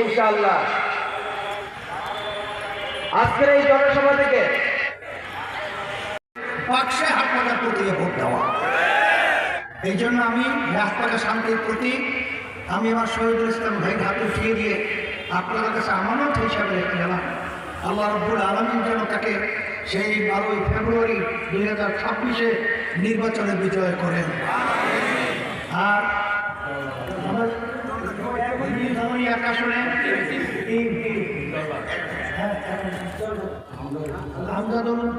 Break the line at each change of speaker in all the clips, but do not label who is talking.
ইনশাআল্লাহ। আজকের এই জনসভা থেকে
ভোট দেওয়া। এই জন্য আমি পাকা শান্তির প্রতি আমি আমার শহীদুল ইসলাম ভাইয়ের হাতে উঠিয়ে দিয়ে আপনাদের কাছে আমানত হিসাবে রেখে গেলাম আল্লাহ রব্বুল আলমিন যেন তাকে সেই বারোই ফেব্রুয়ারি দুই হাজার ছাব্বিশে নির্বাচনে বিজয় করেন। আর আমার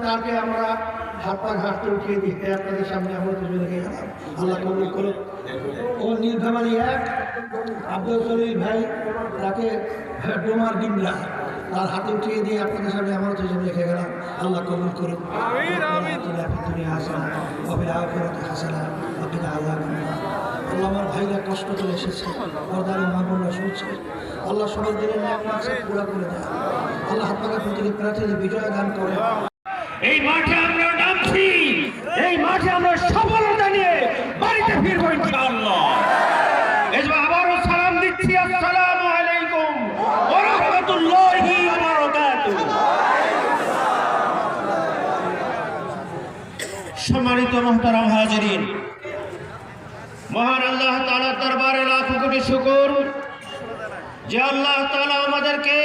তাকে আমরা হাত পা ঘাটতে উঠিয়ে দিই। আপনাদের সামনে আমরা তুলে রেখে গেলাম। আল্লাহ কবুল করুন ও নীলফামারী এক আব্দুল সলিল ভাই তাকে ডোমার ডিমলা তার হাতে উঠিয়ে দিয়ে আপনাদের সামনে আমরা তুলে রেখে গেলাম। আল্লাহ কবুল করুন দুনিয়া হাসানা অবির আখেরাতে হাসানা অবির আল্লাহ আল্লাহ আমার ভাইরা কষ্ট করে এসেছে। পর্দারে মা বোনরা শুনছে। আল্লাহ সবার দিনের মাকসাদ পুরা করে দেয়। আল্লাহ আপনাকে প্রতিটি প্রার্থীদের বিজয় দান করে।
এই মাঠে আমরা নামছি, এই মাঠে আমরা সফলতা নিয়ে বাড়িতে ফিরবো ইনশাআল্লাহ। সম্মানিত মোহতারাম হাজিরিন মহান আল্লাহ তাআলার দরবারে লাখো কোটি শুকর যে আল্লাহ তাআলা আমাদেরকে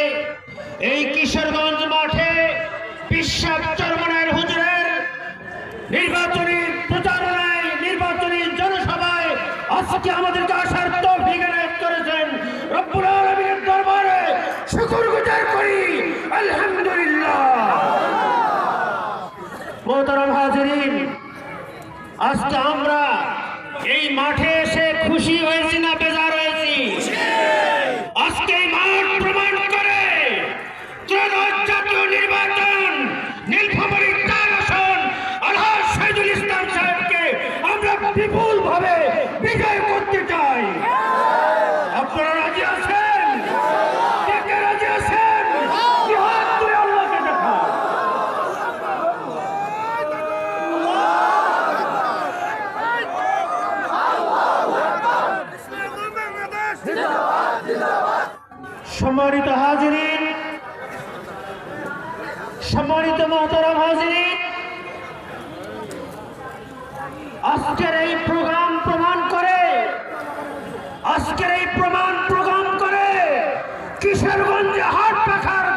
এই কিশোরগঞ্জ মাঠে বিশ্বাস চরমনের হুজুরের নির্বাচনী প্রচারণায়, নির্বাচনী জনসভায় আজকে আমাদেরকে আসার তৌফিক এনায়েত করেছেন। রব্বুল আলামিনের দরবারে শুকর গুজার করি। আলহামদুলিল্লাহ। মোহতারাম হাজিরিন, আজকে আমরা মাঠে সম্মানিত হাজির সম্মানিত মহতরম হাজির আজকের এই প্রোগ্রাম প্রমাণ করে, আজকের এই প্রমাণ প্রোগ্রাম করে কিশোরগঞ্জে হাট পাখার